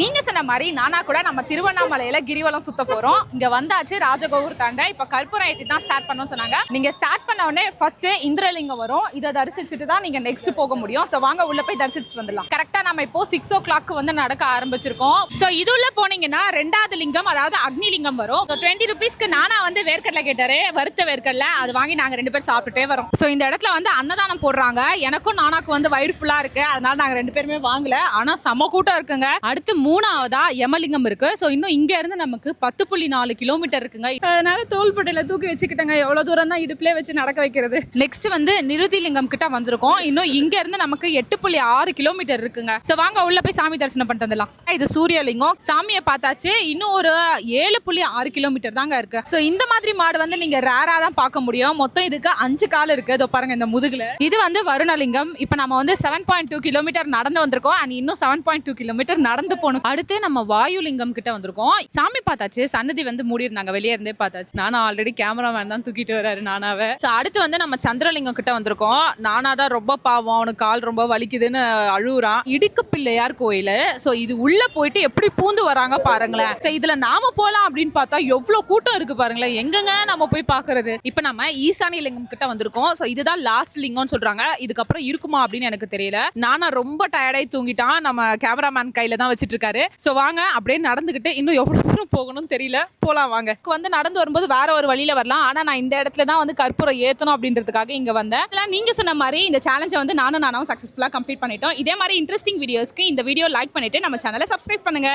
நீங்கள் சொன்ன மாதிரி நானா கூட நம்ம திருவண்ணாமலையில் கிரிவலம் சுத்த போகிறோம் இங்கே வந்தாச்சு ராஜகோபுர் தாண்ட. இப்போ கற்பூரம் ஏத்தி தான் ஸ்டார்ட் பண்ணோம்னு சொன்னாங்க. நீங்கள் ஸ்டார்ட் பண்ண உடனே ஃபர்ஸ்ட் இந்திரலிங்கம் வரும். இதை தரிசிச்சுட்டு தான் நீங்கள் நெக்ஸ்ட் போக முடியும். ஸோ வாங்க உள்ள போய் தரிசிச்சுட்டு வந்துடலாம். கரெக்டாக நம்ம இப்போ சிக்ஸ் ஓ கிளாக் வந்து நடக்க ஆரம்பிச்சிருக்கோம். ஸோ இது உள்ள போனீங்கன்னா ரெண்டாவது லிங்கம் அதாவது அக்னி லிங்கம் வரும் டுவெண்ட்டி ருபீஸ்க்கு நானா வந்து வேர்க்கடலை கேட்டாரு. வறுத்த வேர்க்கடலை. அது வாங்கி நாங்கள் ரெண்டு பேரும் சாப்பிட்டுட்டே வரோம். ஸோ இந்த இடத்துல வந்து அன்னதானம் போடுறாங்க. எனக்கும் நானாக்கு வந்து வயிறு ஃபுல்லாக இருக்குது அதனால நாங்கள் ரெண்டு பேருமே வாங்கல. ஆனால் செம கூட்டம் இருக்குங்க. அடுத்து மூணாவதா யமலிங்கம் இருக்கு. சோ இன்னும் இங்க இருந்து நமக்கு பத்து புள்ளி நாலு கிலோமீட்டர் இருக்குங்க. அதனால தோள்பட்டையில தூக்கி வச்சுக்கிட்டேங்க. எவ்வளவு தூரம் தான் இடுப்புல வச்சு நடக்க வைக்கிறது. நெக்ஸ்ட் வந்து நிருதிலிங்கம் கிட்ட வந்திருக்கோம். இன்னும் இங்க இருந்து நமக்கு எட்டு புள்ளி ஆறு கிலோமீட்டர் இருக்குங்க. சோ வாங்க உள்ள போய் சாமி தரிசனம் பண்ணிட்டு வந்துடலாம். இது சூரியலிங்கம். சாமியை பார்த்தாச்சு. இன்னும் ஒரு ஏழு புள்ளி ஆறு கிலோமீட்டர் தாங்க இருக்கு. சோ இந்த மாதிரி மாடு வந்து நீங்க ரேரா தான் பார்க்க முடியும். மொத்தம் இதுக்கு அஞ்சு கால் இருக்கு. இதோ பாருங்க இந்த முதுகுல. இது வந்து வருணலிங்கம். இப்ப நம்ம வந்து செவன் பாயிண்ட் டூ கிலோமீட்டர் நடந்து வந்திருக்கோம். அண்ட் இன்னும் செவன் பாயிண்ட் டூ கிலோமீட்டர் நடந்து போகணும். அடுத்து நம்ம வாயுலிங்கம் கிட்ட வந்திருக்கோம். சாமி பார்த்தாச்சு. சன்னதி வந்து மூடி இருந்தாங்க வெளியே இருந்தே பார்த்தாச்சு. நானும் ஆல்ரெடி கேமராமேன் தான் தூக்கிட்டு வராரு நானாவே. ஸோ அடுத்து வந்து நம்ம சந்திரலிங்கம் கிட்ட வந்திருக்கோம். நானா தான் ரொம்ப பாவம். அவனுக்கு கால் ரொம்ப வலிக்குதுன்னு அழுகுறான் இடுக்கு பிள்ளையார் கோயில். ஸோ இது உள்ள போயிட்டு எப்படி பூந்து வராங்க பாருங்களேன். ஸோ இதுல நாம போலாம் அப்படின்னு பார்த்தா எவ்வளவு கூட்டம் இருக்கு பாருங்களேன். எங்கங்க நம்ம போய் பாக்குறது இப்போ நம்ம ஈசானி லிங்கம் கிட்ட வந்திருக்கோம். ஸோ இதுதான் லாஸ்ட் லிங்கம்னு சொல்றாங்க. இதுக்கப்புறம் இருக்குமா அப்படின்னு எனக்கு தெரியல. நானா ரொம்ப டயர்டாயி தூங்கிட்டான். நம்ம கேமராமேன் கையில தான் வச்சுட்டு இருக்காரு ஸோ வாங்க அப்படியே நடந்துகிட்டு இன்னும் எவ்வளோ தூரம் போகணும்னு தெரியல. போகலாம் வாங்க. வந்து நடந்து வரும்போது வேற ஒரு வழியில வரலாம். ஆனால் நான் இந்த இடத்துல தான் வந்து கற்பூரம் ஏற்றணும் அப்படின்றதுக்காக இங்கே வந்தேன். இதெல்லாம் நீங்கள் சொன்ன மாதிரி இந்த சேலஞ்சை வந்து நானும் நானும் சக்ஸஸ்ஃபுல்லாக கம்ப்ளீட் பண்ணிட்டோம். இதே மாதிரி இன்ட்ரெஸ்டிங் வீடியோஸ்க்கு இந்த வீடியோ லைக் பண்ணிட்டு நம்ம சேனலை சப்ஸ்கிரைப் பண்ணுங்க.